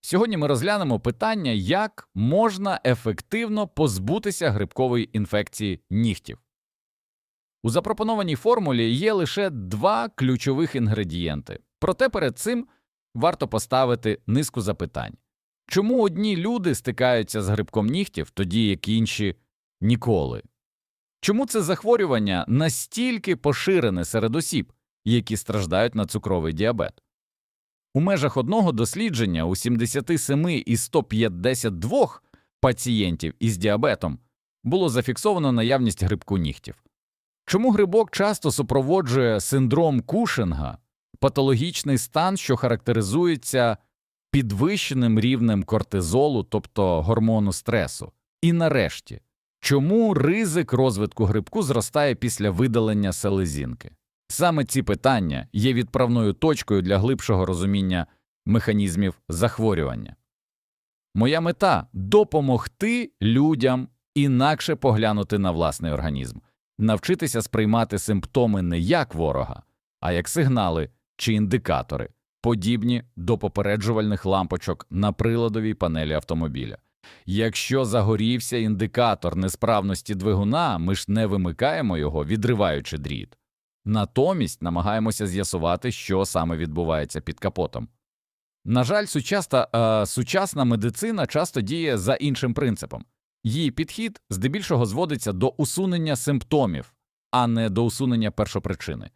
Сьогодні ми розглянемо питання, як можна ефективно позбутися грибкової інфекції нігтів. У запропонованій формулі є лише два ключових інгредієнти. Проте перед цим варто поставити низку запитань. Чому одні люди стикаються з грибком нігтів, тоді як інші ніколи? Чому це захворювання настільки поширене серед осіб, які страждають на цукровий діабет? У межах одного дослідження у 77 із 152 пацієнтів із діабетом було зафіксовано наявність грибку нігтів. Чому грибок часто супроводжує синдром Кушинга, патологічний стан, що характеризується підвищеним рівнем кортизолу, тобто гормону стресу? І нарешті, чому ризик розвитку грибку зростає після видалення селезінки? Саме ці питання є відправною точкою для глибшого розуміння механізмів захворювання. Моя мета допомогти людям інакше поглянути на власний організм, навчитися сприймати симптоми не як ворога, а як сигнали чи індикатори, подібні до попереджувальних лампочок на приладовій панелі автомобіля. Якщо загорівся індикатор несправності двигуна, ми ж не вимикаємо його, відриваючи дріт. Натомість намагаємося з'ясувати, що саме відбувається під капотом. На жаль, сучасна, е, сучасна медицина часто діє за іншим принципом. Її підхід здебільшого зводиться до усунення симптомів, а не до усунення першопричини.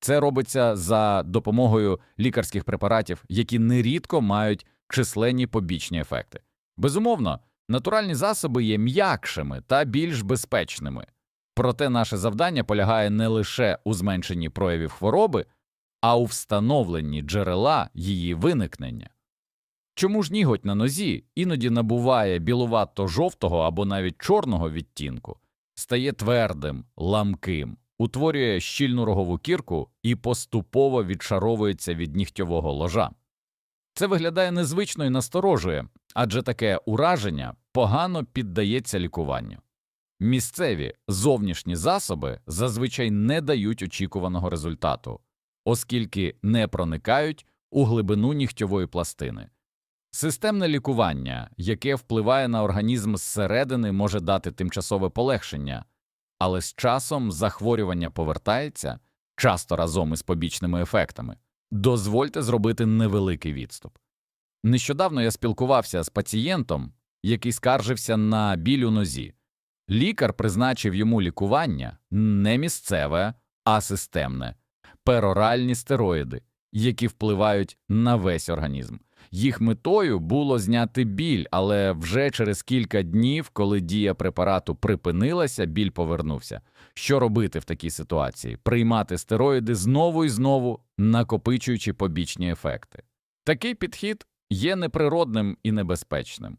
Це робиться за допомогою лікарських препаратів, які нерідко мають численні побічні ефекти. Безумовно, натуральні засоби є м'якшими та більш безпечними. Проте наше завдання полягає не лише у зменшенні проявів хвороби, а у встановленні джерела її виникнення. Чому ж ніготь на нозі іноді набуває білувато жовтого або навіть чорного відтінку, стає твердим, ламким, утворює щільну рогову кірку і поступово відшаровується від нігтьового ложа? Це виглядає незвично і насторожує, адже таке ураження погано піддається лікуванню. Місцеві зовнішні засоби зазвичай не дають очікуваного результату, оскільки не проникають у глибину нігтьової пластини. Системне лікування, яке впливає на організм зсередини, може дати тимчасове полегшення, але з часом захворювання повертається часто разом із побічними ефектами. Дозвольте зробити невеликий відступ. Нещодавно я спілкувався з пацієнтом, який скаржився на біль у нозі. Лікар призначив йому лікування не місцеве, а системне пероральні стероїди, які впливають на весь організм. Їх метою було зняти біль, але вже через кілька днів, коли дія препарату припинилася, біль повернувся. Що робити в такій ситуації? Приймати стероїди знову і знову, накопичуючи побічні ефекти. Такий підхід є неприродним і небезпечним.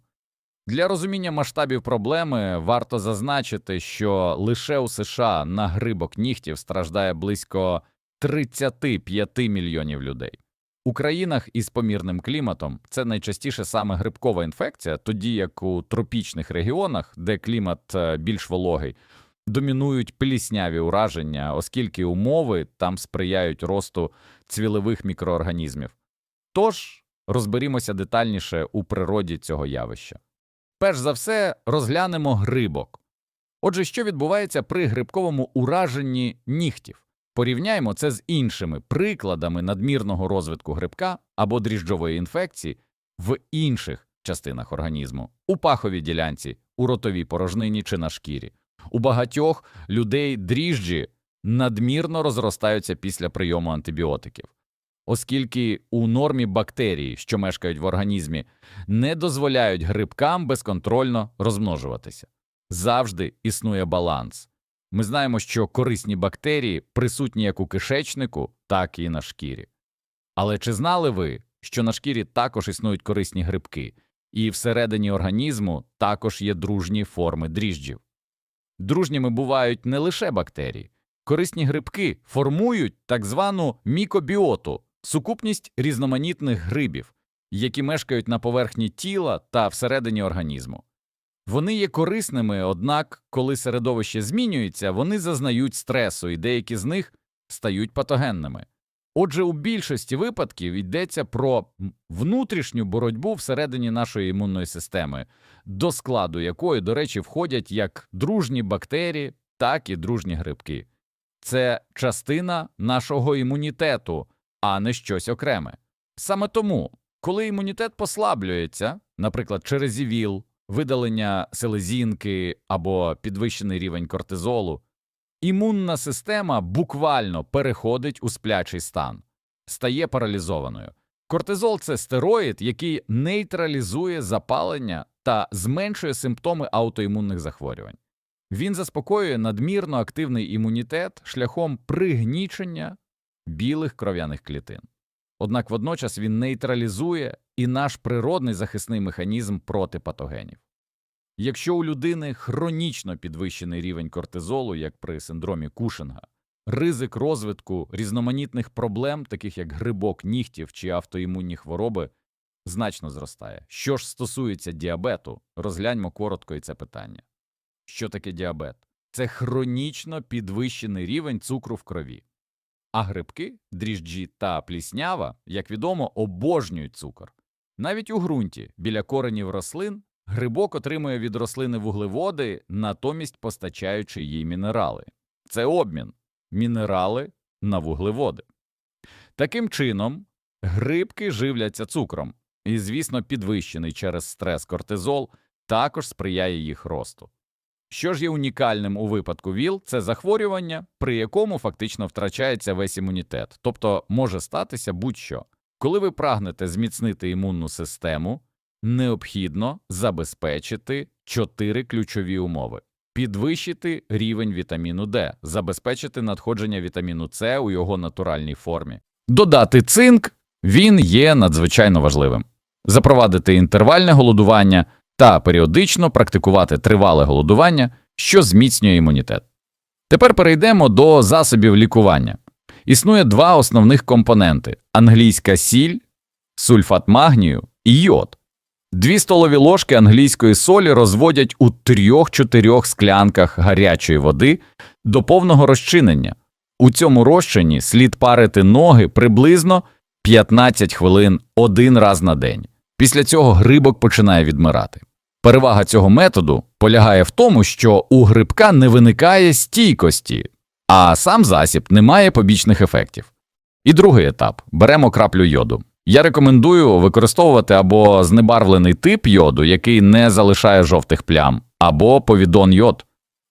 Для розуміння масштабів проблеми варто зазначити, що лише у США на грибок нігтів страждає близько 35 мільйонів людей. У країнах із помірним кліматом це найчастіше саме грибкова інфекція, тоді як у тропічних регіонах, де клімат е, більш вологий, домінують плісняві ураження, оскільки умови там сприяють росту цвілевих мікроорганізмів. Тож розберімося детальніше у природі цього явища. Перш за все, розглянемо грибок. Отже, що відбувається при грибковому ураженні нігтів? Порівняємо це з іншими прикладами надмірного розвитку грибка або дріжджової інфекції в інших частинах організму, у паховій ділянці, у ротовій порожнині чи на шкірі. У багатьох людей дріжджі надмірно розростаються після прийому антибіотиків, оскільки у нормі бактерії, що мешкають в організмі, не дозволяють грибкам безконтрольно розмножуватися. Завжди існує баланс. Ми знаємо, що корисні бактерії присутні як у кишечнику, так і на шкірі. Але чи знали ви, що на шкірі також існують корисні грибки, і всередині організму також є дружні форми дріжджів? Дружніми бувають не лише бактерії, корисні грибки формують так звану мікобіоту, сукупність різноманітних грибів, які мешкають на поверхні тіла та всередині організму. Вони є корисними, однак, коли середовище змінюється, вони зазнають стресу, і деякі з них стають патогенними. Отже, у більшості випадків йдеться про внутрішню боротьбу всередині нашої імунної системи, до складу якої, до речі, входять як дружні бактерії, так і дружні грибки. Це частина нашого імунітету, а не щось окреме. Саме тому, коли імунітет послаблюється, наприклад, через ІВІЛ, видалення селезінки або підвищений рівень кортизолу, імунна система буквально переходить у сплячий стан, стає паралізованою. Кортизол це стероїд, який нейтралізує запалення та зменшує симптоми аутоімунних захворювань. Він заспокоює надмірно активний імунітет шляхом пригнічення білих кров'яних клітин. Однак водночас він нейтралізує і наш природний захисний механізм проти патогенів. Якщо у людини хронічно підвищений рівень кортизолу, як при синдромі Кушинга, ризик розвитку різноманітних проблем, таких як грибок нігтів чи автоімунні хвороби, значно зростає. Що ж стосується діабету, розгляньмо коротко і це питання. Що таке діабет? Це хронічно підвищений рівень цукру в крові. А грибки, дріжджі та пліснява, як відомо, обожнюють цукор. Навіть у ґрунті біля коренів рослин грибок отримує від рослини вуглеводи, натомість постачаючи їй мінерали. Це обмін мінерали на вуглеводи. Таким чином, грибки живляться цукром, і, звісно, підвищений через стрес кортизол також сприяє їх росту. Що ж є унікальним у випадку ВІЛ, це захворювання, при якому фактично втрачається весь імунітет, тобто може статися будь-що. Коли ви прагнете зміцнити імунну систему, необхідно забезпечити чотири ключові умови: підвищити рівень вітаміну Д, забезпечити надходження вітаміну С у його натуральній формі, додати цинк, він є надзвичайно важливим, запровадити інтервальне голодування та періодично практикувати тривале голодування, що зміцнює імунітет. Тепер перейдемо до засобів лікування. Існує два основних компоненти: англійська сіль, сульфат магнію і йод. Дві столові ложки англійської солі розводять у 3-4 склянках гарячої води до повного розчинення. У цьому розчині слід парити ноги приблизно 15 хвилин один раз на день. Після цього грибок починає відмирати. Перевага цього методу полягає в тому, що у грибка не виникає стійкості, а сам засіб не має побічних ефектів. І другий етап беремо краплю йоду. Я рекомендую використовувати або знебарвлений тип йоду, який не залишає жовтих плям, або повідон йод.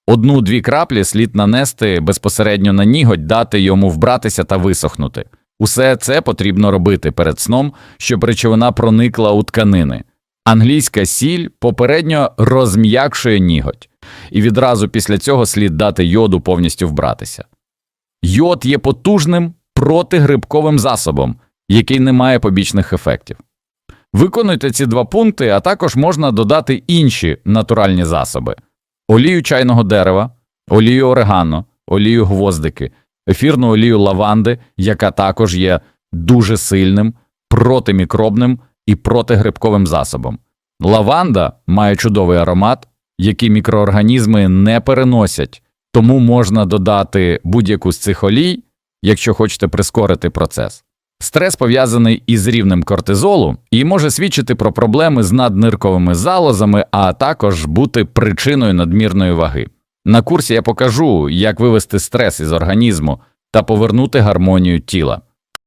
Одну-дві краплі слід нанести безпосередньо на ніготь, дати йому вбратися та висохнути. Усе це потрібно робити перед сном, щоб речовина проникла у тканини. Англійська сіль попередньо розм'якшує ніготь, і відразу після цього слід дати йоду повністю вбратися. Йод є потужним протигрибковим засобом, який не має побічних ефектів. Виконуйте ці два пункти, а також можна додати інші натуральні засоби: олію чайного дерева, олію орегано, олію гвоздики, ефірну олію лаванди, яка також є дуже сильним протимікробним і протигрибковим засобом. Лаванда має чудовий аромат, який мікроорганізми не переносять, тому можна додати будь-яку з цих олій, якщо хочете прискорити процес. Стрес пов'язаний із рівнем кортизолу і може свідчити про проблеми з наднирковими залозами, а також бути причиною надмірної ваги. На курсі я покажу, як вивести стрес із організму та повернути гармонію тіла.